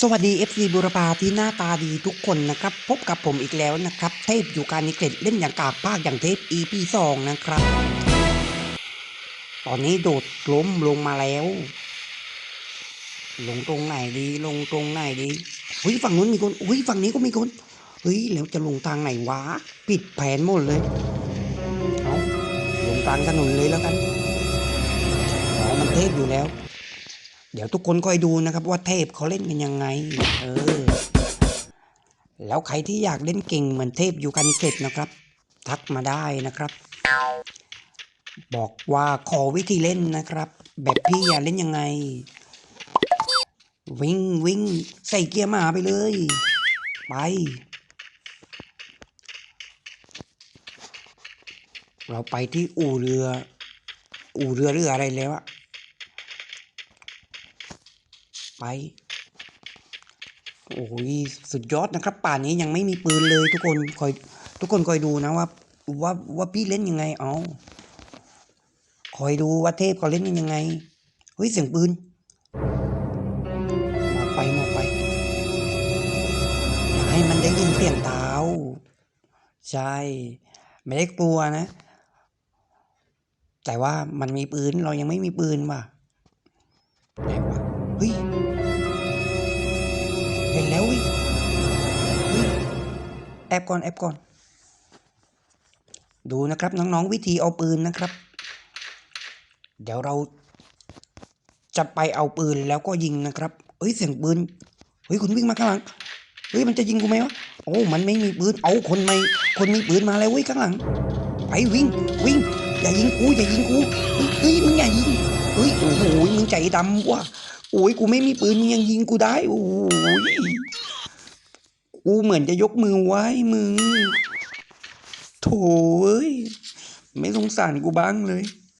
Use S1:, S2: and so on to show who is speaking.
S1: สวัสดี FC บุรพาที่หน้าตาดีทุกคนนะครับ พบกับผมอีกแล้วนะครับ เทพอยู่การนิเกตเล่นอย่างกากภาคอย่างเทพ EP สองนะครับ ตอนนี้โดดล้มลงมาแล้ว ลงตรงไหนดี ลงตรงไหนดีเฮ้ยฝั่งนู้นมีคนเฮ้ยฝั่งนี้ก็มีคนเฮ้ยแล้วจะลงทางไหนวะปิดแผนหมดเลยเอาลงกลางถนนเลยแล้วกันอ๋อมันเทพอยู่แล้ว เดี๋ยวทุกคนคอยดูนะครับว่าเทพเขาเล่นกันยังไง เออ แล้วใครที่อยากเล่นเก่งเหมือนเทพยูคานิเกตนะครับ ทักมาได้นะครับ บอกว่าขอวิธีเล่นนะครับ แบบพี่อยากเล่นยังไง วิ่งวิ่งใส่เกียร์หมาไปเลย ไปเราไปที่อู่เรือ อู่เรือเรืออะไรแล้วอะ ไป โอ้ยสุดยอดนะครับ ป่านนี้ยังไม่มีปืนเลยทุกคนคอยทุกคนคอยดูนะว่าว่าว่าพี่เล่นยังไงเอาคอยดูว่าเทพเขาเล่นยังไงเฮ้ยเสียงปืนมาไปมาไปอย่าให้มันได้ยินเสียงเท้าใช่ ไม่ได้กลัวนะ แต่ว่ามันมีปืนเรายังไม่มีปืนว่ะไหนวะ เห็นแล้วเว้ยแอบก่อนแอบก่อน ดูนะครับน้องๆวิธีเอาปืนนะครับ เดี๋ยวเราจะไปเอาปืนแล้วก็ยิงนะครับ เฮ้ยเสียงปืน เฮ้ยคุณวิ่งมาข้างหลัง เฮ้ยมันจะยิงกูไหมวะ โอ้มันไม่มีปืน เอาคนไม่ คนมีปืนมาแล้วเว้ยข้างหลัง ไปวิ่งวิ่งอย่ายิงกูอย่ายิงกู เฮ้ยเฮ้ยมึงอย่ายิง เฮ้ยโอ้โหมึงใจดำว่ะ โอ้ยกูไม่มีปืนมึงยังยิงกูได้โอ้ยกูเหมือนจะยกมือไหว้มึงโถเอ้ยไม่สงสารกูบ้างเลย